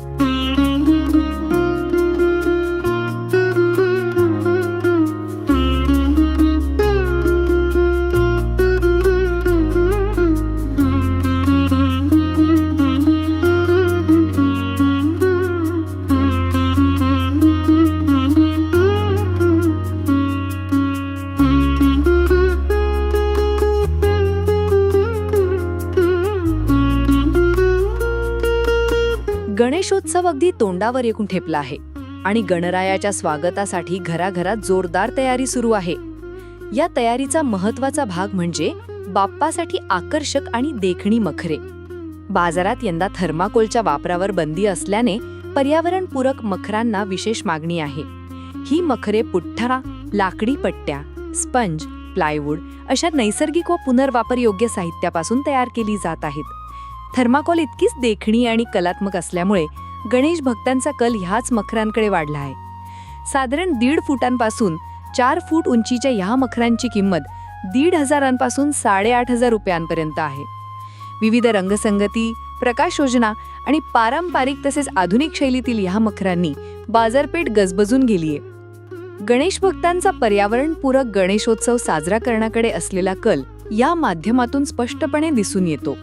Hmm. Ganeshotsav अगदी तोंडावर येऊन ठेपला आहे आणि गणरायाच्या स्वागतासाठी घराघरात जोरदार तयारी सुरू आहे. या तयारीचा महत्त्वाचा भाग म्हणजे बाप्पासाठी आकर्षक आणि देखणी मखरे. बाजारात यंदा थर्माकोलच्या वापरावर बंदी असल्याने पर्यावरणपूरक मखरांना विशेष मागणी आहे. ही मखरे पुठ्ठा लाकडी पट्ट्या स्पंज प्लायवूड अशा नैसर्गिक व पुनर्वापरयोग्य साहित्यापासून तयार केली जात आहेत. थर्माकोल इतकीच देखणी आणि कलात्मक असल्यामुळे गणेश भक्तांचा कल ह्याच मखरांकडे वाढला आहे. साधारण दीड फुटांपासून चार फूट उंचीच्या ह्या मखरांची किंमत दीड हजारांपासून साडेआठ हजार रुपयांपर्यंत आहे. विविध रंगसंगती प्रकाश योजना आणि पारंपरिक तसेच आधुनिक शैलीतील ह्या मखरांनी बाजारपेठ गजबजून गेलीये गणेश भक्तांचा पर्यावरणपूरक गणेशोत्सव साजरा करण्याकडे असलेला कल या माध्यमातून स्पष्टपणे दिसून येतो.